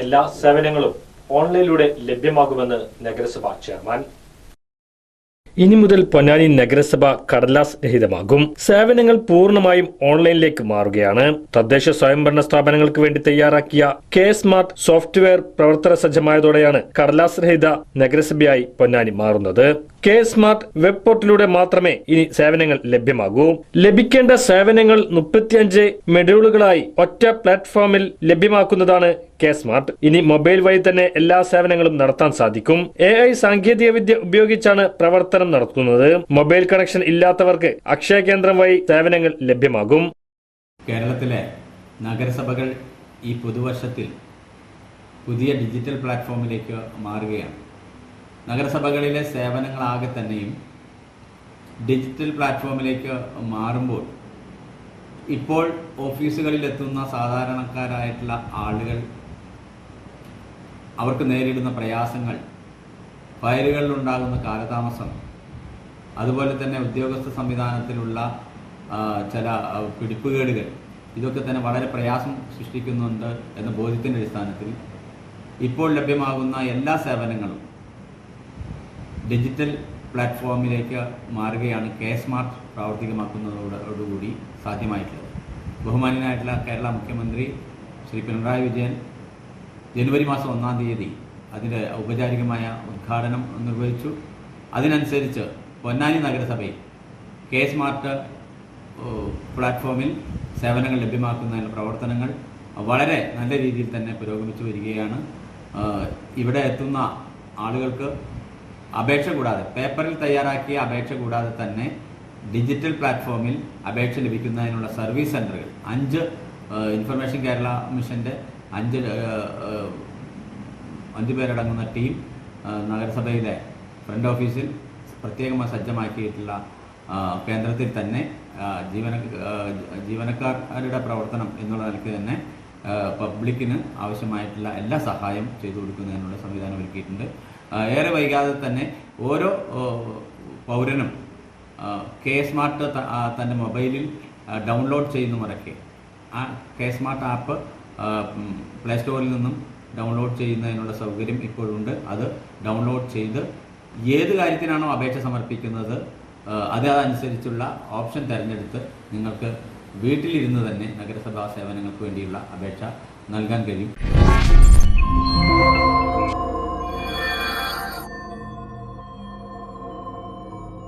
എല്ലാ സേവനങ്ങളും ഓൺലൈനിലൂടെ ലഭ്യമാകുമെന്ന് നഗരസഭ ചെയർമാൻ. ഇനി മുതൽ പൊന്നാനി നഗരസഭ കടലാസ് രഹിതമാകും. സേവനങ്ങൾ പൂർണമായും ഓൺലൈനിലേക്ക് മാറുകയാണ്. തദ്ദേശ സ്വയംഭരണ സ്ഥാപനങ്ങൾക്ക് വേണ്ടി തയ്യാറാക്കിയ കെ സ്മാർട്ട് സോഫ്റ്റ്വെയർ പ്രവർത്തന സജ്ജമായതോടെയാണ് കടലാസ് രഹിത നഗരസഭയായി പൊന്നാനി മാറുന്നത്. കെ സ്മാർട്ട് വെബ് പോർട്ടലിലൂടെ മാത്രമേ ഇനി സേവനങ്ങൾ ലഭ്യമാകൂ. ലഭിക്കേണ്ട സേവനങ്ങൾ മുപ്പത്തിയഞ്ച് മെഡ്യൂളുകളായി ഒറ്റ പ്ലാറ്റ്ഫോമിൽ ലഭ്യമാക്കുന്നതാണ് കെ സ്മാർട്ട്. ഇനി മൊബൈൽ വഴി തന്നെ എല്ലാ സേവനങ്ങളും നടത്താൻ സാധിക്കും. എ ഐ സാങ്കേതിക വിദ്യ ഉപയോഗിച്ചാണ് പ്രവർത്തനം നടത്തുന്നത്. മൊബൈൽ കണക്ഷൻ ഇല്ലാത്തവർക്ക് അക്ഷയ കേന്ദ്രം വഴി സേവനങ്ങൾ ലഭ്യമാകും. കേരളത്തിലെ നഗരസഭകൾ ഈ പുതുവർഷത്തിൽ പുതിയ ഡിജിറ്റൽ പ്ലാറ്റ്ഫോമിലേക്ക് മാറുകയാണ്. നഗരസഭകളിലെ സേവനങ്ങളാകെ തന്നെയും ഡിജിറ്റൽ പ്ലാറ്റ്ഫോമിലേക്ക് മാറുമ്പോൾ ഇപ്പോൾ ഓഫീസുകളിൽ എത്തുന്ന സാധാരണക്കാരായിട്ടുള്ള ആളുകൾ അവർക്ക് നേരിടുന്ന പ്രയാസങ്ങൾ ഫയലുകളിലുണ്ടാകുന്ന കാലതാമസം അതുപോലെ തന്നെ ഉദ്യോഗസ്ഥ സംവിധാനത്തിലുള്ള ചില പിടിപ്പുകേടുകൾ ഇതൊക്കെ തന്നെ വളരെ പ്രയാസം സൃഷ്ടിക്കുന്നുണ്ട് എന്ന ബോധ്യത്തിന്റെ അടിസ്ഥാനത്തിൽ ഇപ്പോൾ ലഭ്യമാകുന്ന എല്ലാ സേവനങ്ങളും ഡിജിറ്റൽ പ്ലാറ്റ്ഫോമിലേക്ക് മാറുകയാണ് കെ സ്മാർട്ട് പ്രാവർത്തികമാക്കുന്നതോടുകൂടി സാധ്യമായിട്ടുള്ളത്. ബഹുമാന്യനായിട്ടുള്ള കേരള മുഖ്യമന്ത്രി ശ്രീ പിണറായി വിജയൻ ജനുവരി മാസം ഒന്നാം തീയതി അതിന്റെ ഔപചാരികമായ ഉദ്ഘാടനം നിർവഹിച്ചു. അതിനനുസരിച്ച് പൊന്നാനി നഗരസഭയിൽ കെ സ്മാർട്ട് പ്ലാറ്റ്ഫോമിൽ സേവനങ്ങൾ ലഭ്യമാക്കുന്നതിനുള്ള പ്രവർത്തനങ്ങൾ വളരെ നല്ല രീതിയിൽ തന്നെ പുരോഗമിച്ചു വരികയാണ്. ഇവിടെ എത്തുന്ന ആളുകൾക്ക് അപേക്ഷ കൂടാതെ പേപ്പറിൽ തയ്യാറാക്കിയ അപേക്ഷ കൂടാതെ തന്നെ ഡിജിറ്റൽ പ്ലാറ്റ്ഫോമിൽ അപേക്ഷ ലഭിക്കുന്നതിനുള്ള സർവീസ് സെന്ററുകൾ അഞ്ച് ഇൻഫർമേഷൻ കേരള മിഷന്റെ അഞ്ച് അഞ്ച് പേരടങ്ങുന്ന ടീം നഗരസഭയിലെ ഫ്രണ്ട് ഓഫീസിൽ പ്രത്യേകമായി സജ്ജമാക്കിയിട്ടുള്ള കേന്ദ്രത്തിൽ തന്നെ ജീവന ജീവനക്കാരുടെ പ്രവർത്തനം എന്നുള്ള നിലയ്ക്ക് തന്നെ പബ്ലിക്കിന് ആവശ്യമായിട്ടുള്ള എല്ലാ സഹായം ചെയ്തു കൊടുക്കുന്നതിനുള്ള സംവിധാനം ഒരുക്കിയിട്ടുണ്ട്. ഏറെ വൈകാതെ തന്നെ ഓരോ പൗരനും കെ സ്മാർട്ട് തന്റെ മൊബൈലിൽ ഡൗൺലോഡ് ചെയ്യുന്ന മുറയ്ക്ക് ആ കെ സ്മാർട്ട് ആപ്പ് പ്ലേ സ്റ്റോറിൽ നിന്നും ഡൗൺലോഡ് ചെയ്യുന്നതിനുള്ള സൗകര്യം ഇപ്പോഴുണ്ട്. അത് ഡൗൺലോഡ് ചെയ്ത് ഏത് കാര്യത്തിനാണോ അപേക്ഷ സമർപ്പിക്കുന്നത് അതനുസരിച്ചുള്ള ഓപ്ഷൻ തിരഞ്ഞെടുത്ത് നിങ്ങൾക്ക് വീട്ടിലിരുന്ന് തന്നെ നഗരസഭാ സേവനങ്ങൾക്ക് വേണ്ടിയുള്ള അപേക്ഷ നൽകാൻ കഴിയും.